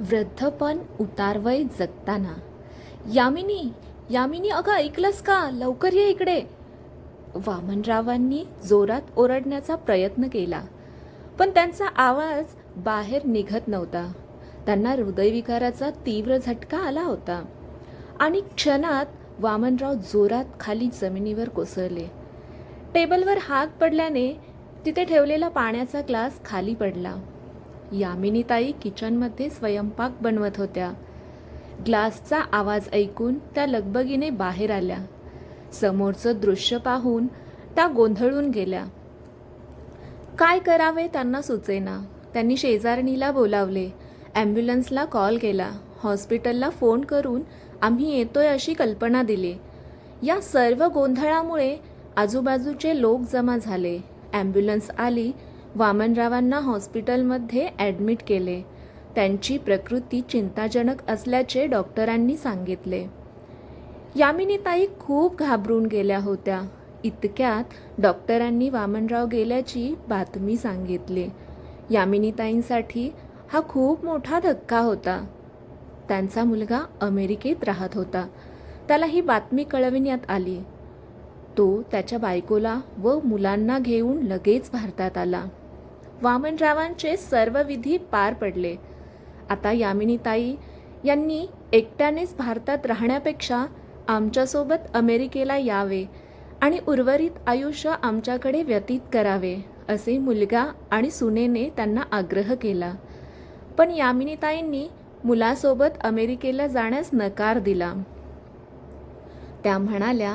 वृद्धपण उतारवय जगताना. यामिनी यामिनी अगं ऐकलंस का? लवकर ये इकडे. वामनरावांनी जोरात ओरडण्याचा प्रयत्न केला. पण त्यांचा आवाज बाहेर निघत नव्हता. त्यांना हृदयविकाराचा तीव्र झटका आला होता. आणि क्षणात वामनराव जोरात खाली जमिनीवर कोसळले. टेबलवर हात पडल्याने तिथे ठेवलेला पाण्याचा ग्लास खाली पडला. यामिनीताई किचनमध्ये स्वयंपाक बनवत होत्या. ग्लासचा आवाज ऐकून त्या लगबगीने बाहेर आल्या. समोरचं दृश्य पाहून त्या गोंधळून गेल्या. काय करावे त्यांना सुचेना. त्यांनी शेजारणीला बोलावले. ॲम्ब्युलन्सला कॉल केला. हॉस्पिटलला फोन करून आम्ही येतोय अशी कल्पना दिली. या सर्व गोंधळामुळे आजूबाजूचे लोक जमा झाले. ॲम्ब्युलन्स आली वामनरावांना हॉस्पिटलमध्ये ॲडमिट केले. त्यांची प्रकृती चिंताजनक असल्याचे डॉक्टरांनी सांगितले. यामिनीताई खूप घाबरून गेल्या होत्या. इतक्यात डॉक्टरांनी वामनराव गेल्याची बातमी सांगितली. यामिनीताईंसाठी हा खूप मोठा धक्का होता. त्यांचा मुलगा अमेरिकेत राहत होता. त्याला ही बातमी कळविण्यात आली. तो त्याच्या बायकोला व मुलांना घेऊन लगेच भारतात आला. वामनरावांचे सर्व विधी पार पडले. आता यामिनीताई यांनी एकट्यानेच भारतात राहण्यापेक्षा आमच्यासोबत अमेरिकेला यावे आणि उर्वरित आयुष्य आमच्याकडे व्यतीत करावे असे मुलगा आणि सुनेने त्यांना आग्रह केला. पण यामिनीताईंनी मुलासोबत अमेरिकेला जाण्यास नकार दिला. त्या म्हणाल्या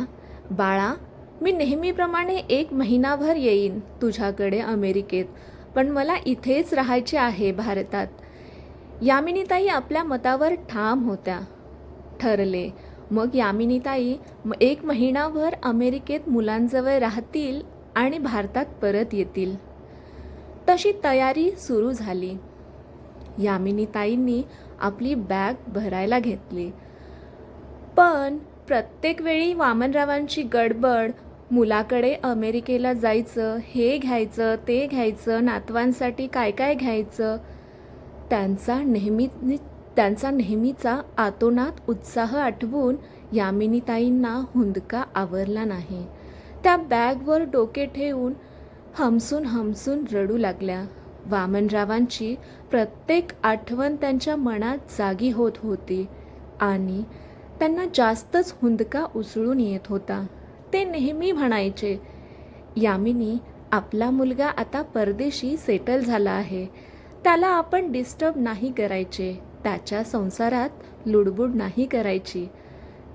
बाळा मी नेहमीप्रमाणे एक महिनाभर येईन तुझ्याकडे अमेरिकेत. पण मला इथेच राहायचे आहे भारतात. यामिनीताई आपल्या मतावर ठाम होत्या. ठरले. मग यामिनीताई म- एक महिनाभर अमेरिकेत मुलांजवळ राहतील आणि भारतात परत येतील. तशी तयारी सुरू झाली. यामिनीताईंनी आपली बॅग भरायला घेतली. पण प्रत्येक वेळी वामनरावांची गडबड मुलाकडे अमेरिकेला जायचं हे घ्यायचं ते घ्यायचं नातवांसाठी काय काय घ्यायचं? त्यांचा नेहमी त्यांचा नेहमीचा आतोनात उत्साह आठवून यामिनीताईंना हुंदका आवरला नाही. त्या बॅगवर डोके ठेवून हमसून हमसून रडू लागल्या. वामनरावांची प्रत्येक आठवण त्यांच्या मनात जागी होत होती आणि त्यांना जास्तच हुंदका उसळून येत होता. ते नेहमी म्हणायचे यामिनी आपला मुलगा आता परदेशी सेटल झाला आहे. त्याला आपण डिस्टर्ब नाही करायचे. त्याच्या संसारात लुडबुड नाही करायची.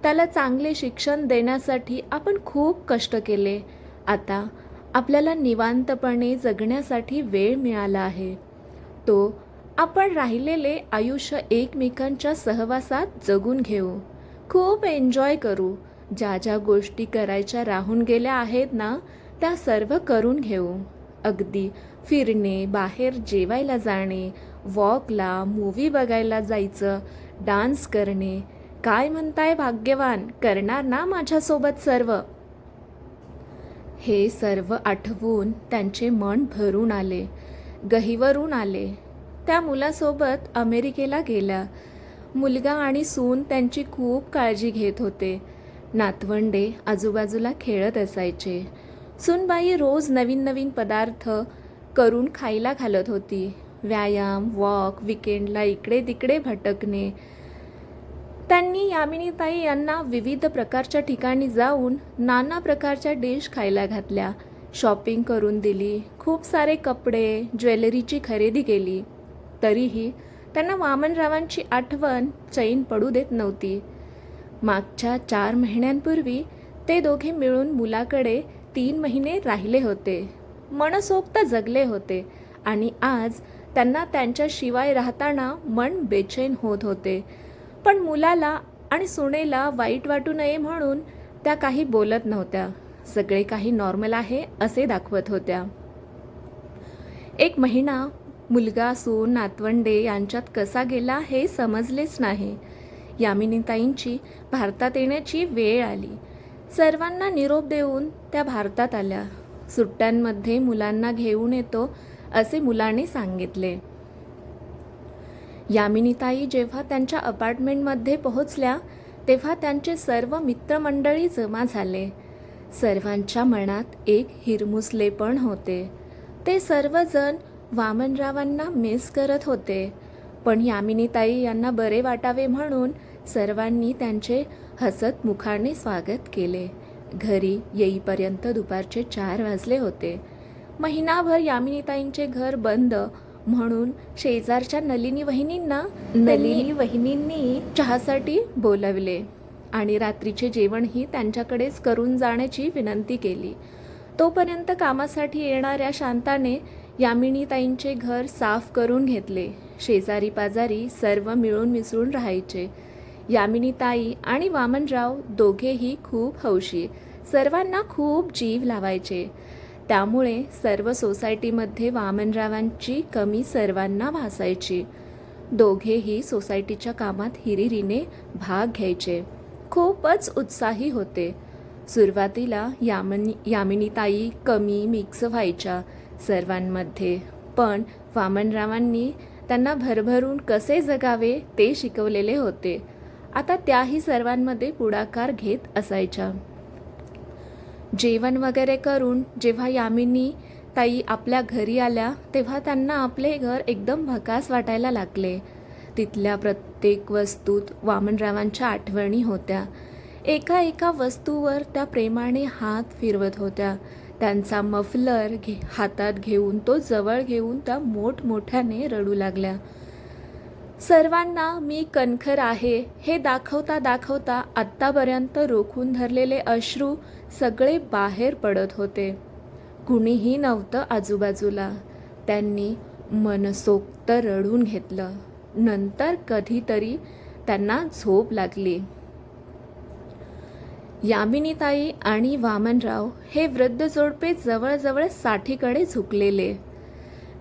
त्याला चांगले शिक्षण देण्यासाठी आपण खूप कष्ट केले. आता आपल्याला निवांतपणे जगण्यासाठी वेळ मिळाला आहे. तो आपण राहिलेले आयुष्य एकमेकांच्या सहवासात जगून घेऊ. खूप एन्जॉय करू. ज्या ज्या गोष्टी करायच्या राहून गेल्या आहेत ना त्या सर्व करून घेऊ. अगदी फिरणे बाहेर जेवायला जाणे वॉकला मूवी बघायला जायचं डान्स करणे. काय म्हणताय भाग्यवान? करणार ना माझ्यासोबत सर्व? हे सर्व आठवून त्यांचे मन भरून आले. गहिवरून आले. त्या मुलासोबत अमेरिकेला गेल्या. मुलगा आणि सून त्यांची खूप काळजी घेत होते. नातवंडे आजूबाजूला खेळत असायचे. सुनबाई रोज नवीन नवीन पदार्थ करून खायला घालत होती. व्यायाम वॉक विकेंडला इकडे तिकडे भटकणे. त्यांनी यामिनीताई यांना विविध प्रकारच्या ठिकाणी जाऊन नाना प्रकारच्या डिश खायला घातल्या. शॉपिंग करून दिली. खूप सारे कपडे ज्वेलरीची खरेदी केली. तरीही त्यांना वामनरावांची आठवण चैन पडू देत नव्हती. मागच्या चार महिन्यांपूर्वी ते दोघे मिळून मुलाकडे तीन महिने राहिले होते. मनसोक्त जगले होते आणि आज त्यांना त्यांच्याशिवाय राहताना मन बेचैन होत होते. पण मुलाला आणि सुनेला वाईट वाटू नये म्हणून त्या काही बोलत नव्हत्या. सगळे काही नॉर्मल आहे असे दाखवत होत्या. एक महिना मुलगा सून नातवंडे यांच्यात कसा गेला हे समजलेच नाही. यामिनीताईंची भारतात येण्याची वेळ आली. सर्वांना निरोप देऊन त्या भारतात आल्या. सुट्ट्यांमध्ये मुलांना घेऊन येतो असे मुलाने सांगितले. यामिनीताई जेव्हा त्यांच्या अपार्टमेंटमध्ये पोहोचल्या तेव्हा त्यांचे सर्व मित्रमंडळी जमा झाले. सर्वांच्या मनात एक हिरमुसलेपण होते. ते सर्वजण वामनरावांना मिस करत होते. पण यामिनीताई यांना बरे वाटावे म्हणून सर्वांनी त्यांचे हसत मुखाने स्वागत केले. घरी येईपर्यंत दुपारचे चार वाजले होते. महिनाभर यामिनीताईंचे घर बंद म्हणून शेजारच्या नलिनी वहिनींना नलिनी वहिनींनी चहासाठी बोलवले आणि रात्रीचे जेवणही त्यांच्याकडेच करून जाण्याची विनंती केली. तोपर्यंत कामासाठी येणाऱ्या शांताने यामिनीताईंचे घर साफ करून घेतले. शेजारी पाजारी सर्व मिळून मिसळून राहायचे. यामिनीताई आणि वामनराव दोघेही खूप हौशी. सर्वांना खूप जीव लावायचे. त्यामुळे सर्व सोसायटीमध्ये वामनरावांची कमी सर्वांना भासायची. दोघेही सोसायटीच्या कामात हिरिरीने भाग घ्यायचे. खूपच उत्साही होते. सुरुवातीला यामनी यामिनीताई कमी मिक्स व्हायच्या सर्वांमध्ये. पण वामनरावांनी त्यांना भरभरून कसे जगावे ते शिकवलेले होते. आता त्याही सर्वांमध्ये पुढाकार घेत असायच्या. जेवण वगैरे करून जेव्हा यामिनी ताई आपल्या घरी आल्या तेव्हा त्यांना आपले घर एकदम भकास वाटायला लागले. तिथल्या प्रत्येक वस्तूत वामनरावांच्या आठवणी होत्या. एका एका वस्तूवर त्या प्रेमाने हात फिरवत होत्या. त्यांचा मफलर घे हातात घेऊन तो जवळ घेऊन त्या मोठमोठ्याने रडू लागल्या. सर्वांना मी कणखर आहे. हे दाखवता दाखवता आत्तापर्यंत रोखून धरलेले अश्रू सगळे बाहेर पडत होते. कुणीही नव्हतं आजूबाजूला. त्यांनी मनसोक्त रडून घेतलं. नंतर कधीतरी त्यांना झोप लागली. यामिनीताई आणि वामनराव हे वृद्ध जोडपे जवळजवळ साठीकडे झुकलेले.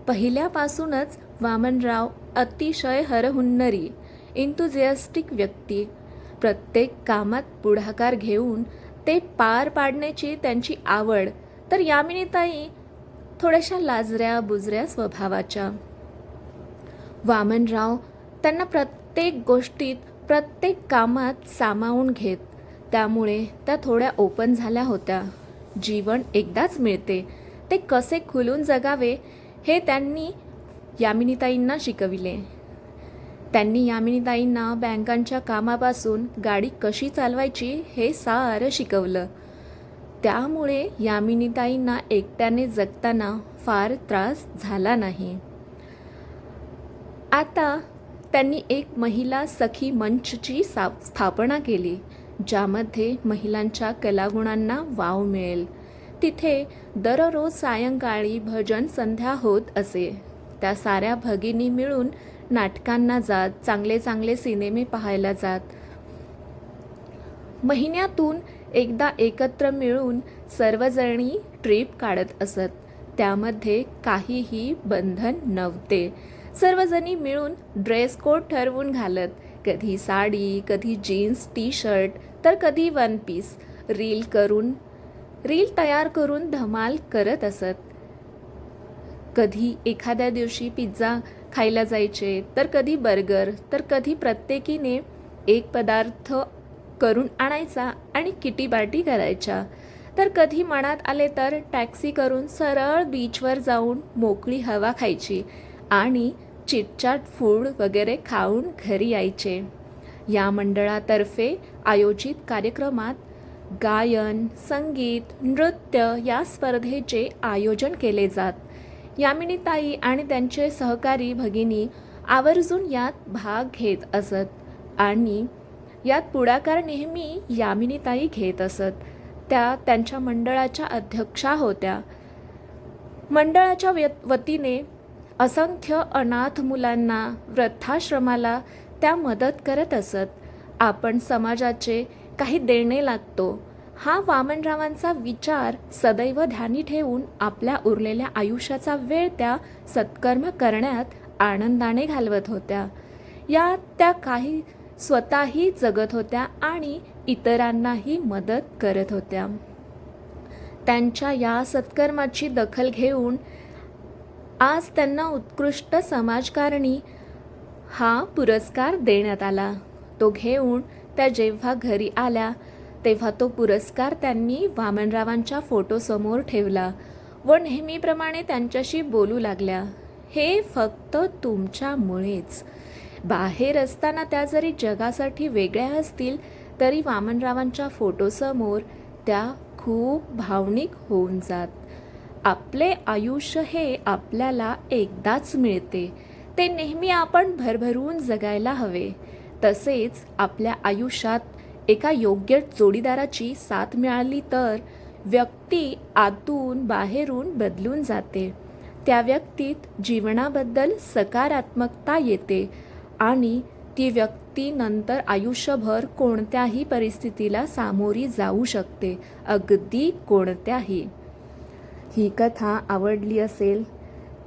पहिल्यापासूनच वामनराव अतिशय हरहुन्नरी इंतुझियास्टिक व्यक्ती. प्रत्येक कामात पुढाकार घेऊन ते पार पाडण्याची त्यांची आवड तर यामिनीताई थोड्याशा लाजऱ्या बुजऱ्या स्वभावाच्या. वामनराव त्यांना प्रत्येक गोष्टीत प्रत्येक कामात सामावून घेत. त्यामुळे त्या थोड्या ओपन झाल्या होत्या. जीवन एकदाच मिळते. ते कसे खुलून जगावे हे त्यांनी यामिनीताईंना शिकविले. त्यांनी यामिनीताईंना बँकांच्या कामापासून गाडी कशी चालवायची हे सारं शिकवलं. त्यामुळे यामिनीताईंना एकट्याने जगताना फार त्रास झाला नाही. आता त्यांनी एक महिला सखी मंचची सा स्थापना केली. ज्यामध्ये महिलांच्या कलागुणांना वाव मिळेल. तिथे दररोज सायंकाळी भजन संध्या होत असे. त्या साऱ्या भगिनी मिळून नाटकांना जात चांगले चांगले सिनेमे पाहायला जात. महिन्यातून एकदा एकत्र मिळून सर्वजणी ट्रिप काढत असत. त्यामध्ये काहीही बंधन नव्हते. सर्वजणी मिळून ड्रेस कोड ठरवून घालत. कधी साडी कधी जीन्स टी शर्ट तर कधी वन पीस रील करून रील तयार करून धमाल करत असत. कधी एखाद्या दिवशी पिझ्झा खायला जायचे तर कधी बर्गर तर कधी प्रत्येकीने एक पदार्थ करून आणायचा आणि किटीबाटी करायच्या. तर कधी मनात आले तर टॅक्सी करून सरळ बीचवर जाऊन मोकळी हवा खायची आणि चिटचाट फूड वगैरे खाऊन घरी यायचे. या मंडळातर्फे आयोजित कार्यक्रमात गायन संगीत नृत्य या स्पर्धेचे आयोजन केले जात. यामिनीताई आणि त्यांचे सहकारी भगिनी आवर्जून यात भाग घेत असत आणि यात पुढाकार नेहमी यामिनीताई घेत असत. त्या त्यांच्या मंडळाच्या अध्यक्षा होत्या. मंडळाच्या व्य वतीने असंख्य अनाथ मुलांना वृद्धाश्रमाला त्या मदत करत असत. आपण समाजाचे काही देणे लागतो. हा वामनरावांचा विचार सदैव ध्यानी ठेवून आपल्या उरलेल्या आयुष्याचा वेळ त्या सत्कर्म करण्यात आनंदाने घालवत होत्या. या त्या काही स्वतःही जगत होत्या आणि इतरांनाही मदत करत होत्या. त्यांच्या या सत्कर्माची दखल घेऊन आज त्यांना उत्कृष्ट समाजकारणी हा पुरस्कार देण्यात आला. तो घेऊन त्या जेव्हा घरी आल्या तेव्हा तो पुरस्कार त्यांनी वामनरावांच्या फोटोसमोर ठेवला व नेहमीप्रमाणे त्यांच्याशी बोलू लागल्या. हे फक्त तुमच्यामुळेच. बाहेर असताना त्या जरी जगासाठी वेगळ्या असतील तरी वामनरावांच्या फोटोसमोर त्या खूप भावनिक होऊन जात आपले आयुष्य हे आपल्याला एकदाच मिळते. ते नेहमी आपण भरभरून जगायला हवे. तसेच आपल्या आयुष्यात एका योग्य जोडीदाराची साथ मिळाली तर व्यक्ती आतून बाहेरून बदलून जाते. त्या व्यक्तीत जीवनाबद्दल सकारात्मकता येते आणि ती व्यक्ती नंतर आयुष्यभर कोणत्याही परिस्थितीला सामोरी जाऊ शकते अगदी कोणत्याही. ही कथा आवडली असेल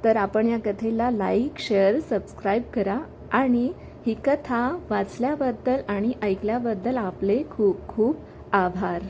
तर आपण या कथेला लाईक शेअर सबस्क्राईब करा आणि ही कथा वाचल्याबद्दल आणि ऐकल्याबद्दल आपले खूप खूप आभार.